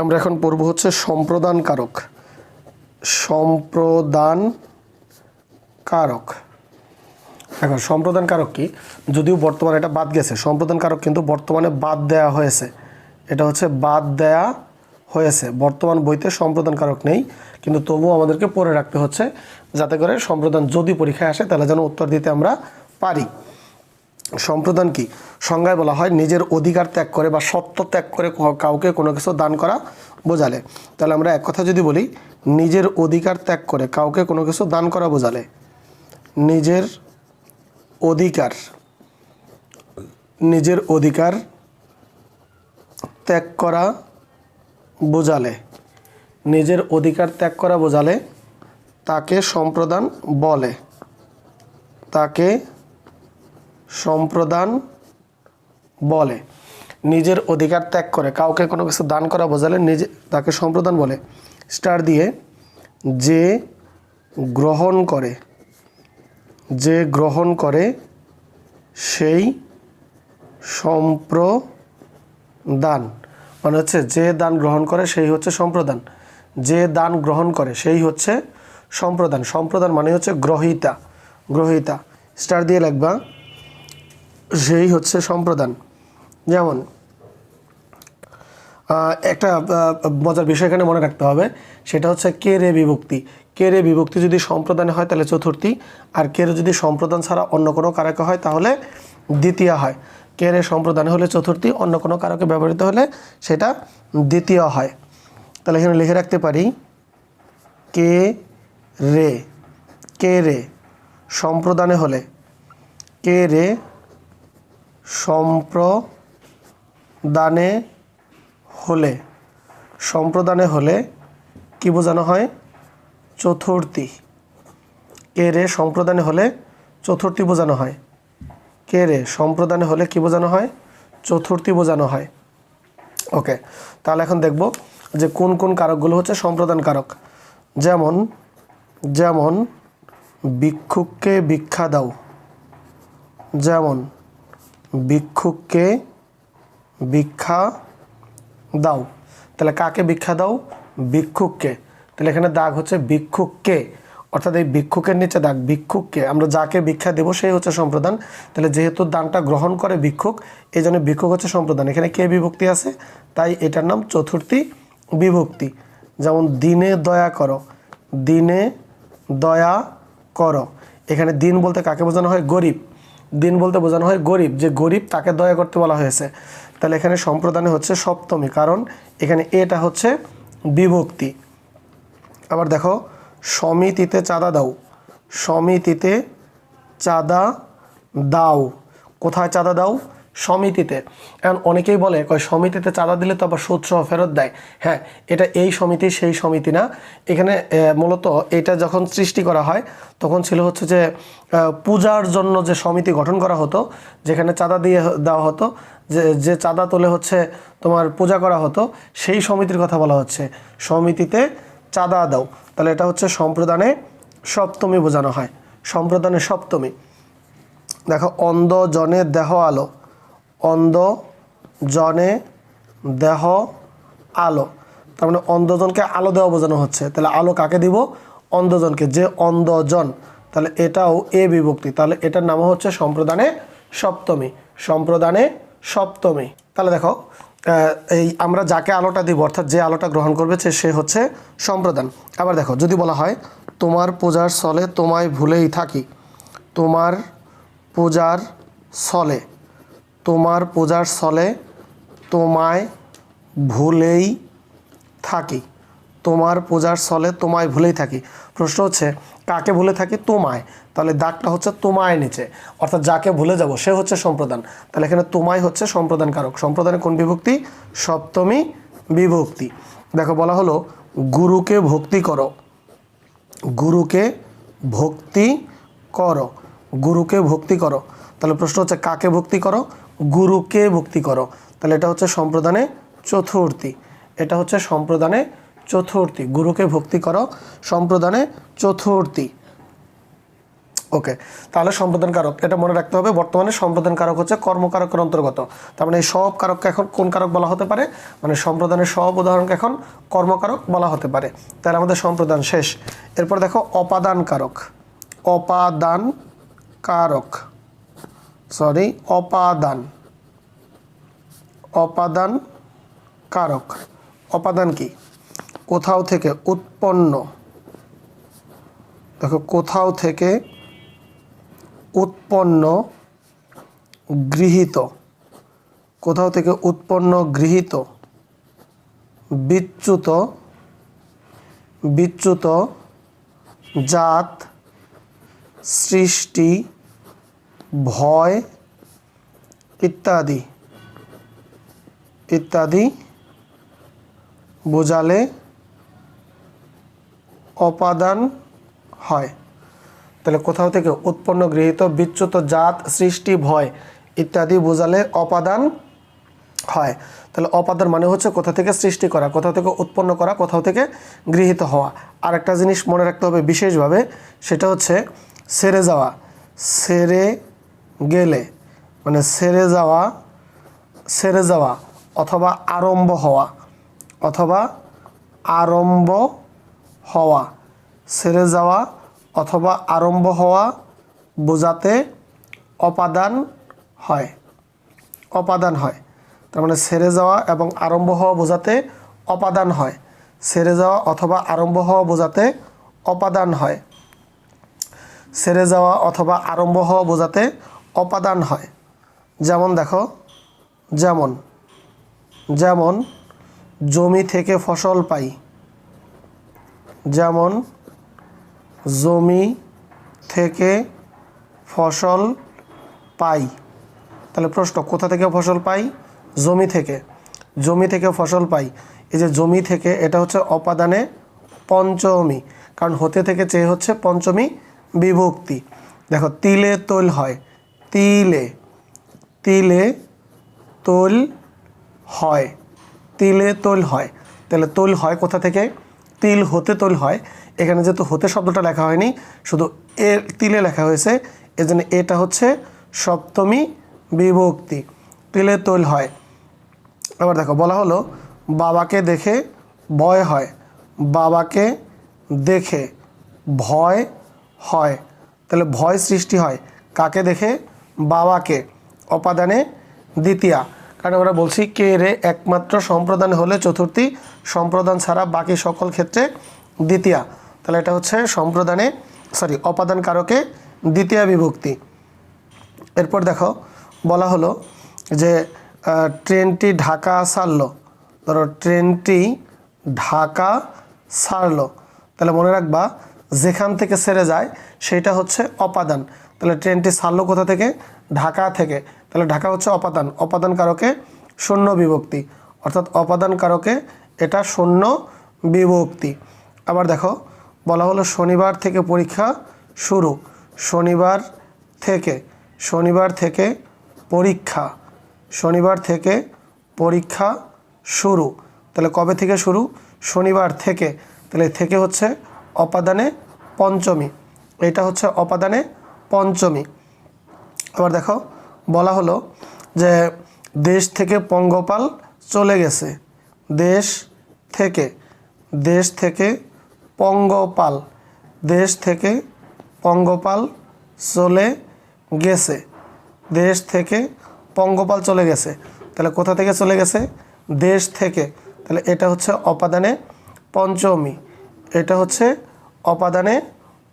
আমরা এখন পড়ব হচ্ছে সম্প্রদান কারক সম্প্রদান কারক এখন সম্প্রদান কারক কি? যদিও বর্তমানে এটা বাদ গেছে সম্প্রদান কারক কিন্তু বর্তমানে বাদ দেয়া হয়েছে। এটা হচ্ছে বাদ দেয়া হয়েছে। বর্তমান বইতে সম্প্রদান কারক নেই, কিন্তু তবুও আমাদেরকে পড়ে রাখতে হচ্ছে, যাতে করে সম্প্রদান যদি পরীক্ষায় আসে, তাহলে যেন উত্তর দিতে আমরা পারি। সম্প্রদান কি? সংজ্ঞায় বলা হয়, নিজের অধিকার ত্যাগ করে বা সত্য ত্যাগ করে কাউকে কোনো কিছু দান করা বোঝালে। তাহলে আমরা এক কথা যদি বলি, নিজের অধিকার ত্যাগ করে কাউকে কোনো কিছু দান করা বোঝালে। নিজের অধিকার নিজের অধিকার ত্যাগ করা বোঝালে। নিজের অধিকার ত্যাগ করা বোঝালে, তাকে সম্প্রদান বলে। তাকে সম্প্রদান বলে। নিজের অধিকার ত্যাগ করে। কাউকে কোনো কিছু দান করা বোঝালে নিজে তাকে সম্প্রদান বলে। স্টার দিয়ে, যে গ্রহণ করে, যে গ্রহণ করে, সেই সম্প্রদান। মানে হচ্ছে, যে দান গ্রহণ করে, সেই হচ্ছে সম্প্রদান। যে দান গ্রহণ করে, সেই হচ্ছে সম্প্রদান। সম্প্রদান মানে হচ্ছে গ্রহিতা। গ্রহিতা। স্টার দিয়ে লিখবা সেই হচ্ছে সম্প্রদান। যেমন একটা মজার বিষয় এখানে মনে রাখতে হবে, সেটা হচ্ছে কে রে বিভক্তি। কে রে বিভক্তি যদি সম্প্রদানে হয়, তাহলে চতুর্থী। আর কে রে যদি সম্প্রদান ছাড়া অন্য কোনো কারকে হয়, তাহলে দ্বিতীয় হয়। কে রে সম্প্রদানে হলে চতুর্থী, অন্য কোনো কারকে ব্যবহৃত হলে সেটা দ্বিতীয় হয়। তাহলে এখানে লিখে রাখতে পারি, কে রে কে রে সম্প্রদানে হলে, কে রে সম্প্রদানে হলে সম্প্রদানে হলে কি বোঝানো হয়? চতুর্থী। কে রে সম্প্রদানে হলে চতুর্থী বোঝানো হয়? কে রে সম্প্রদানে হলে কি বোঝানো হয়? চতুর্থী বোঝানো হয়। ওকে, তাহলে এখন দেখব যে কোন কোন কারকগুলো হচ্ছে সম্প্রদান কারক। যেমন যেমন, ভিক্ষুককে ভিক্ষা দাও। যেমন ভিক্ষুককে ভিক্ষা দাও। তাহলে কাকে ভিক্ষা দাও? ভিক্ষুককে। তাহলে এখানে দাগ হচ্ছে ভিক্ষুককে। অর্থাৎ এই ভিক্ষুকের নিচে দাগ, ভিক্ষুককে। আমরা যাকে ভিক্ষা দেবো সেই হচ্ছে সম্প্রদান। তাহলে যেহেতু দানটা গ্রহণ করে ভিক্ষুক, এই জন্য ভিক্ষুক হচ্ছে সম্প্রদান। এখানে কে বিভক্তি আছে? তাই এটার নাম চতুর্থী বিভক্তি। যেমন দিনে দয়া করো, দিনে দয়া করো। এখানে দিন বলতে কাকে বোঝানো হয়? গরিব। দিন বলতে বোঝানো হয় গরিব, যে গরিব তাকে দয়া করতে বলা হয়েছে। তাহলে এখানে সম্প্রদানে হচ্ছে সপ্তমী, কারণ এখানে এটা হচ্ছে বিভক্তি। আবার দেখো, সমিতিতে চাঁদা দাও। সমিতিতে চাঁদা দাও। কোথায় চাঁদা দাও? সমিতিতে। এখন অনেকেই বলে, কয় সমিতিতে চাঁদা দিলে তো আবার সুদ সহ ফেরত দেয়। হ্যাঁ এটা এই সমিতি, সেই সমিতি না। এখানে মূলত এটা যখন সৃষ্টি করা হয়, তখন ছিল হচ্ছে যে পূজার জন্য যে সমিতি গঠন করা হতো, যেখানে চাঁদা দিয়ে দেওয়া হতো, যে যে চাঁদা তোলে হচ্ছে তোমার পূজা করা হতো, সেই সমিতির কথা বলা হচ্ছে। সমিতিতে চাঁদা দাও। তাহলে এটা হচ্ছে সম্প্রদানে সপ্তমী বোঝানো হয়। সম্প্রদানে সপ্তমী। দেখো, অন্ধ জনে দেহ আলো। অন্ধ জনে দেহ আলো। তার মানে অন্ধজনকে আলো দেওয়া বোঝানো হচ্ছে। তাহলে আলো কাকে দিব? অন্ধজনকে। যে অন্ধজন, তাহলে এটাও এ বিভক্তি। তাহলে এটার নাম হচ্ছে সম্প্রদানে সপ্তমী। সম্প্রদানে সপ্তমী। তাহলে দেখো এই আমরা যাকে আলোটা দিব, অর্থাৎ যে আলোটা গ্রহণ করবে সে- হচ্ছে সম্প্রদান। আবার দেখো, যদি বলা হয়, তোমার পূজার স্থলে তোমায় ভুলেই থাকি, তোমার পূজার স্থলে তোমার পূজার স্থলে তোমায় ভুলেই থাকি। তোমার পূজার স্থলে তোমায় ভুলেই থাকি। প্রশ্ন হচ্ছে, কাকে ভুলে থাকি? তোমায়। তাহলে দাগটা হচ্ছে তোমায় নিচে। অর্থাৎ যাকে ভুলে যাব, সে হচ্ছে সম্প্রদান। তাহলে এখানে তোমায় হচ্ছে সম্প্রদান কারক সম্প্রদানের কোন বিভক্তি? সপ্তমী বিভক্তি। দেখো, বলা হলো, গুরুকে ভক্তি করো। গুরুকে ভক্তি করো। গুরুকে ভক্তি করো। তাহলে প্রশ্ন হচ্ছে, কাকে ভক্তি করো? গুরুকে ভক্তি করো। তাহলে এটা হচ্ছে সম্প্রদানে চতুর্থী। এটা হচ্ছে সম্প্রদানে চতুর্থী। গুরুকে ভক্তি করো। সম্প্রদানে চতুর্থী। ওকে, তাহলে সম্পাদন কারক। এটা মনে রাখতে হবে, বর্তমানে সম্পাদন কারক হচ্ছে কর্মকারকের অন্তর্গত। তার মানে এই সব কারককে এখন কোন কারক বলা হতে পারে? মানে সম্প্রদানের সব উদাহরণকে এখন কর্মকারক বলা হতে পারে। তাহলে আমাদের সম্প্রদান শেষ। এরপর দেখো, অপাদান কারক। অপাদান কারক। সরি অপাদান অপাদান কারক। অপাদান কি? কোথাও থেকে উৎপন্ন। দেখো, কোথাও থেকে উৎপন্ন, গৃহীত। কোথাও থেকে উৎপন্ন, গৃহীত। বিচ্যুত বিচ্যুত জাত, সৃষ্টি ভয় ইত্যাদি। ইত্যাদি বোঝালে অপাদান হয়। তাহলে কোথাও থেকে উৎপন্ন গৃহীত বিচ্যুত জাত, সৃষ্টি, ভয় ইত্যাদি বোঝালে অপাদান হয়। তাহলে অপাদান মানে হচ্ছে কোথা থেকে সৃষ্টি করা, কোথাও থেকে উৎপন্ন করা, কোথাও থেকে গৃহীত হওয়া। আর একটা জিনিস মনে রাখতে হবে বিশেষভাবে, সেটা হচ্ছে সেরে যাওয়া। সেরে গেলে মানে সেরে যাওয়া সেরে যাওয়া অথবা আরম্ভ হওয়া, অথবা আরম্ভ হওয়া, সেরে যাওয়া অথবা আরম্ভ হওয়া বোঝাতে অপাদান হয় অপাদান হয়। তার মানে সেরে যাওয়া এবং আরম্ভ হওয়া বোঝাতে অপাদান হয়, সেরে যাওয়া অথবা আরম্ভ হওয়া বোঝাতে অপাদান হয়, সেরে যাওয়া অথবা আরম্ভ হওয়া বোঝাতে অপাদান হয়। যেমন দেখো, যেমন যেমন জমি থেকে ফসল পাই। যেমন জমি থেকে ফসল পাই। তাহলে প্রশ্ন, কোথা থেকে ফসল পাই? জমি থেকে। জমি থেকে ফসল পাই। এই যে জমি থেকে, এটা হচ্ছে অপাদানে পঞ্চমী। কারণ হতে থেকে চেয়ে হচ্ছে পঞ্চমী বিভক্তি। দেখো, তিলে তৈল হয়। তিলে তিলে তৈল হয়, তিলে তৈল হয়। তাহলে তৈল হয় কোথা থেকে? তিল হতে তৈল হয়। এখানে যেহেতু হতে শব্দটা লেখা হয়নি, শুধু এ, তিলে লেখা হয়েছে। এজন্য এটা হচ্ছে সপ্তমী বিভক্তি, তিলে তৈল হয়। আবার দেখো, বলা হলো, বাবাকে দেখে ভয় হয়। বাবাকে দেখে ভয় হয়। তাহলে ভয় সৃষ্টি হয়। কাকে দেখে? বাবাকে, অপাদানে দ্বিতীয়া। কারণ আমরা বলছি কে রে একমাত্র সম্প্রদান হলে চতুর্থী, সম্প্রদান ছাড়া বাকি সকল ক্ষেত্রে দ্বিতীয়া। তাহলে এটা হচ্ছে সম্প্রদানে সরি অপাদান কারকে দ্বিতীয় বিভক্তি। এরপর দেখো, বলা হলো যে ট্রেনটি ঢাকা ছাড়লো ধরো ট্রেনটি ঢাকা ছাড়লো তাহলে মনে রাখবা, যেখান থেকে ছেড়ে যায়, সেটা হচ্ছে অপাদান। তাহলে ট্রেনটি ছাড়লো কোথা থেকে? ঢাকা থেকে। তাহলে ঢাকা হচ্ছে অপাদান। অপাদান কারকে? শূন্য বিভক্তি। অর্থাৎ অপাদান কারকে? এটা শূন্য বিভক্তি। আবার দেখো, বলা হলো শনিবার থেকে পরীক্ষা শুরু। শনিবার থেকে শনিবার থেকে পরীক্ষা। শনিবার থেকে পরীক্ষা শুরু। তাহলে কবে থেকে শুরু? শনিবার থেকে। তাহলে থেকে হচ্ছে অপাদানে পঞ্চমী। এটা হচ্ছে অপাদানে পঞ্চমী। আবার দেখো, বলা হলো যে দেশ থেকে পঙ্গপাল চলে গেছে। দেশ থেকে দেশ থেকে পঙ্গপাল, দেশ থেকে পঙ্গপাল চলে গেছে। দেশ থেকে পঙ্গপাল চলে গেছে। তাহলে কোথা থেকে চলে গেছে? দেশ থেকে। তাহলে এটা হচ্ছে অপাদানে পঞ্চমী। এটা হচ্ছে অপাদানে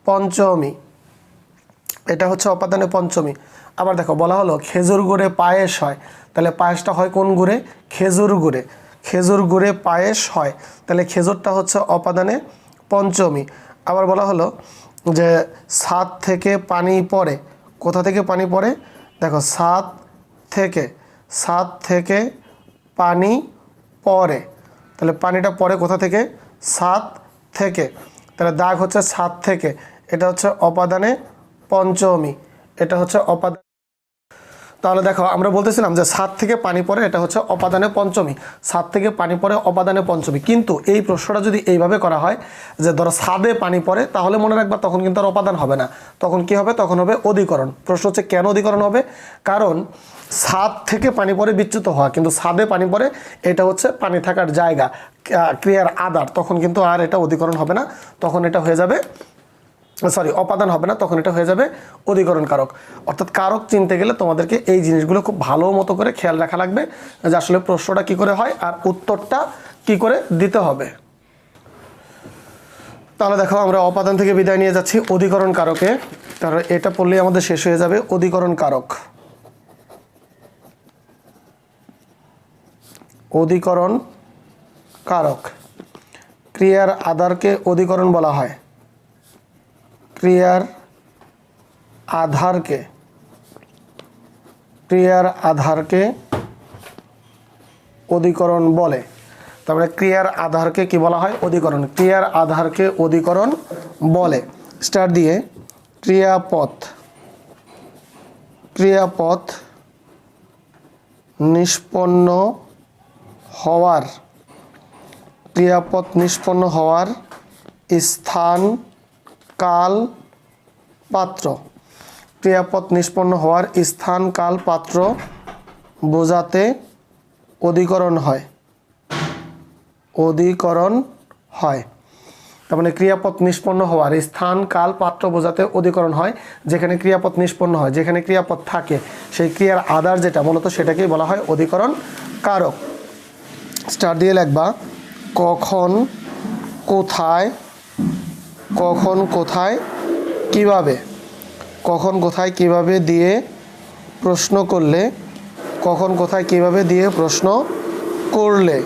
পঞ্চমী। এটা হচ্ছে অপাদানে পঞ্চমী। আবার দেখো, বলা হলো খেজুর গুড়ে পায়েস হয়। তাহলে পায়েসটা হয় কোন গুড়ে? খেজুর গুড়ে। খেজুর গুড়ে পায়েস হয়। তাহলে খেজুরটা হচ্ছে অপাদানে পঞ্চমী। আবার বলা হলো যে ছাদ থেকে পানি পড়ে। কোথা থেকে পানি পড়ে? দেখো ছাদ থেকে ছাদ থেকে পানি পড়ে। তাহলে পানিটা পড়ে কোথা থেকে? ছাদ থেকে। তাহলে দাগ হচ্ছে ছাদ থেকে। এটা হচ্ছে অপাদানে পঞ্চমী, এটা হচ্ছে অপাদান তাহলে দেখো, আমরা বলতেছিলাম যে সাত থেকে পানি পরে এটা হচ্ছে অপাদানে পঞ্চমী। সাত থেকে পানি পরে অপাদানে পঞ্চমী। কিন্তু এই প্রশ্নটা যদি এইভাবে করা হয়, যে ধরো সাদে পানি পড়ে, তাহলে মনে রাখবা তখন কিন্তু আর অপাদান হবে না। তখন কি হবে? তখন হবে অধিকরণ। প্রশ্ন হচ্ছে, কেন অধিকরণ হবে? কারণ ছাদ থেকে পানি পরে বিচ্যুত হওয়া, কিন্তু সাদে পানি পড়ে, এটা হচ্ছে পানি থাকার জায়গা ক্রিয়ার আদার তখন কিন্তু আর এটা অধিকরণ হবে না। তখন এটা হয়ে যাবে সরি, অপাদান হবে না, তখন এটা হয়ে যাবে অধিকরণ কারক অর্থাৎ কারক চিনতে গেলে তোমাদেরকে এই জিনিসগুলো খুব ভালো মতো করে খেয়াল রাখা লাগবে যে আসলে প্রশ্নটা কি করে হয় আর উত্তরটা কি করে দিতে হবে। তাহলে দেখো, আমরা অপাদান থেকে বিদায় নিয়ে যাচ্ছি অধিকরণ কারকে তাহলে এটা পড়লেই আমাদের শেষ হয়ে যাবে অধিকরণ কারক অধিকরণ কারক ক্রিয়ার আধারকে অধিকরণ বলা হয়। ক্রিয়ার আধারকে ক্রিয়ার আধারকে অধিকরণ বলে। তারপরে ক্রিয়ার আধারকে কি বলা হয়? অধিকরণ। ক্রিয়ার আধারকে অধিকরণ বলে। স্টার দিয়ে, ক্রিয়াপথ ক্রিয়াপথ নিষ্পন্ন হওয়ার, ক্রিয়াপথ নিষ্পন্ন হওয়ার স্থান কাল পাত্র ক্রিয়াপদ নিষ্পন্ন হওয়ার স্থান কাল পাত্র বোঝাতে অধিকরণ হয়। অধিকরণ হয়। তার মানে ক্রিয়াপদ নিষ্পন্ন হওয়ার স্থান কাল পাত্র বোঝাতে অধিকরণ হয়, যেখানে ক্রিয়াপদ নিষ্পন্ন হয়, যেখানে ক্রিয়াপদ থাকে, সেই ক্রিয়ার আধার যেটা, মূলত সেটাকেই বলা হয় অধিকরণ কারক। স্টার দিয়ে লিখবা, কখন, কোথায় কখন কোথায় কীভাবে, কখন কোথায় কীভাবে দিয়ে প্রশ্ন করলে, কখন কোথায় কীভাবে দিয়ে প্রশ্ন করলে,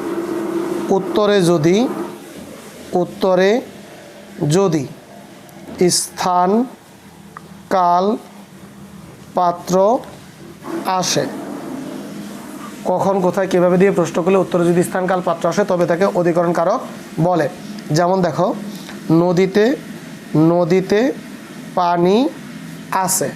উত্তরে যদি উত্তরে যদি স্থান, কাল, পাত্র আসে, কখন কোথায় কীভাবে দিয়ে প্রশ্ন করলে উত্তরে যদি স্থানকাল পাত্র আসে, তবে তাকে অধিকরণ কারক বলে। যেমন দেখো নদীতে নদীতে পানি আছে।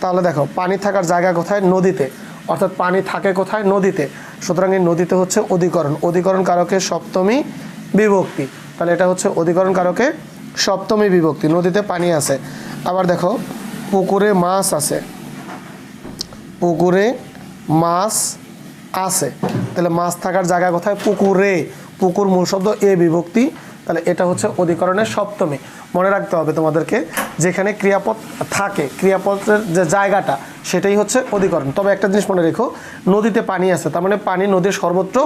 তাহলে দেখো, পানি থাকার জায়গা কোথায়? নদীতে। অর্থাৎ পানি থাকে কোথায়? নদীতে। সুতরাং এই নদীতে হচ্ছে অধিকরণ। অধিকরণ কারকে? সপ্তমী বিভক্তি। তাহলে এটা হচ্ছে অধিকরণ কারকে? সপ্তমী বিভক্তি। নদীতে পানি আছে। আবার দেখো, পুকুরে মাছ আছে। পুকুরে মাছ আছে। তাহলে মাছ থাকার জায়গা কোথায়? পুকুরে। পুকুর মূল শব্দ এ বিভক্তি। তাহলে এটা হচ্ছে অধিকরণের সপ্তমী। মনে রাখতে হবে তোমাদেরকে, যেখানে ক্রিয়াপদ থাকে, ক্রিয়াপদের যে জায়গাটা, সেটাই হচ্ছে অধিকরণ। তবে একটা জিনিস মনে রেখো, নদীতে পানি আছে, তার মানে পানি নদীর সর্বত্র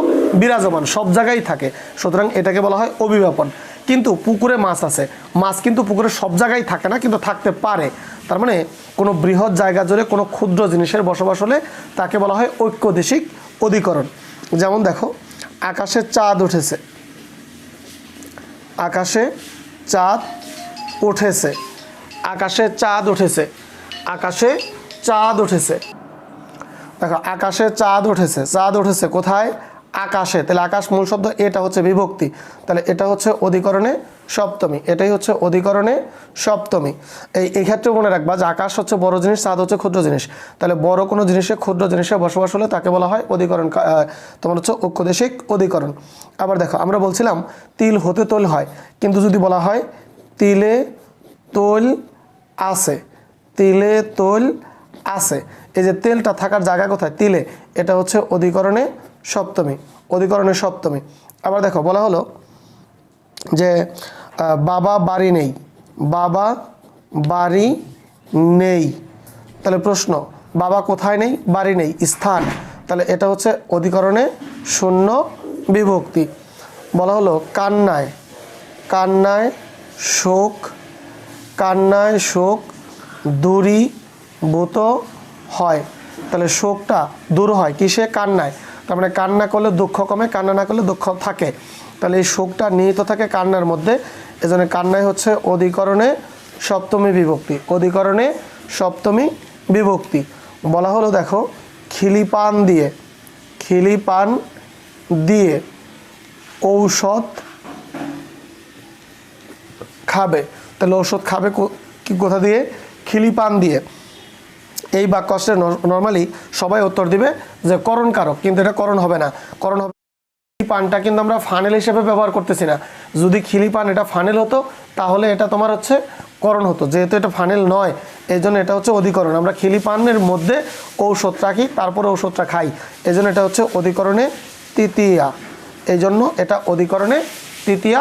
বিরাজমান, সব জায়গায় থাকে। সুতরাং এটাকে বলা হয় অভিবাপন কিন্তু পুকুরে মাছ আছে। মাছ কিন্তু পুকুরে সব জায়গায় থাকে না, কিন্তু থাকতে পারে। তার মানে কোনো বৃহৎ জায়গা জুড়ে কোনো ক্ষুদ্র জিনিসের বসবাস হলে তাকে বলা হয় ঐক্যদেশিক অধিকরণ। যেমন দেখো আকাশে চাঁদ উঠেছে। আকাশে চাঁদ উঠেছে। আকাশে চাঁদ উঠেছে। আকাশে চাঁদ উঠেছে। দেখো, আকাশে চাঁদ উঠেছে। চাঁদ উঠেছে কোথায়? আকাশে। তাহলে আকাশ মূল শব্দ এটা হচ্ছে বিভক্তি। তাহলে এটা হচ্ছে অধিকরণে সপ্তমী, এটাই হচ্ছে অধিকরণে সপ্তমী। এই এক্ষেত্রে মনে রাখবা যে আকাশ হচ্ছে বড় জিনিস, চাঁদ হচ্ছে ক্ষুদ্র জিনিস। তাহলে বড় কোনো জিনিসে ক্ষুদ্র জিনিসে বসবাস হলে তাকে বলা হয় অধিকরণ তোমার হচ্ছে ঐক্যদেশিক অধিকরণ। আবার দেখো, আমরা বলছিলাম তিল হতে তোল হয়, কিন্তু যদি বলা হয় তিলে তোল আছে, তিলে তোল আছে। এই যে তেলটা থাকার জায়গা কোথায়? তিলে, এটা হচ্ছে অধিকরণে সপ্তমী অধিকরণে সপ্তমী। আবার দেখো, বলা হলো যে বাবা বাড়ি নেই। বাবা বাড়ি নেই। তাহলে প্রশ্ন, বাবা কোথায় নেই, বাড়ি নেই, স্থান? তাহলে এটা হচ্ছে অধিকরণে শূন্য বিভক্তি। বলা হলো কান্নায়। কান্নায় শোক কান্নায় শোক দূরীভূত হয়। তাহলে শোকটা দূর হয়, কিসে? কান্নায়। তার মানে কান্না করলে দুঃখ কমে, কান্না না করলে দুঃখ থাকে। তাহলে এই শোকটা নিহিত থাকে কান্নার মধ্যে। এজন্য কান্নায় হচ্ছে অধিকরণে সপ্তমী বিভক্তি। অধিকরণে সপ্তমী বিভক্তি। বলা হলো দেখো, খিলিপান দিয়ে খিলিপান দিয়ে ঔষধ খাবে। তাহলে ঔষধ খাবে কোথা দিয়ে? খিলিপান দিয়ে। এই বাক্য নর্মালি সবাই উত্তর দিবে যে করণ কারক কিন্তু এটা করণ হবে না। করণ হবে পানটা কিন্তু আমরা ফানেল হিসেবে ব্যবহার করতেছি না। যদি খিলি পান এটা ফানেল হতো, তাহলে এটা তোমার হচ্ছে করণ হতো। যেহেতু এটা ফানেল নয় এই জন্য এটা হচ্ছে অধিকরণ। আমরা খিলি পানের মধ্যে ঔষধ রাখি, তারপরে ঔষধটা খাই। এই জন্য এটা হচ্ছে অধিকরণে তৃতীয়া। এই জন্য এটা অধিকরণে তৃতীয়া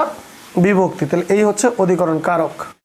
বিভক্তি। তাহলে এই হচ্ছে অধিকরণ কারক।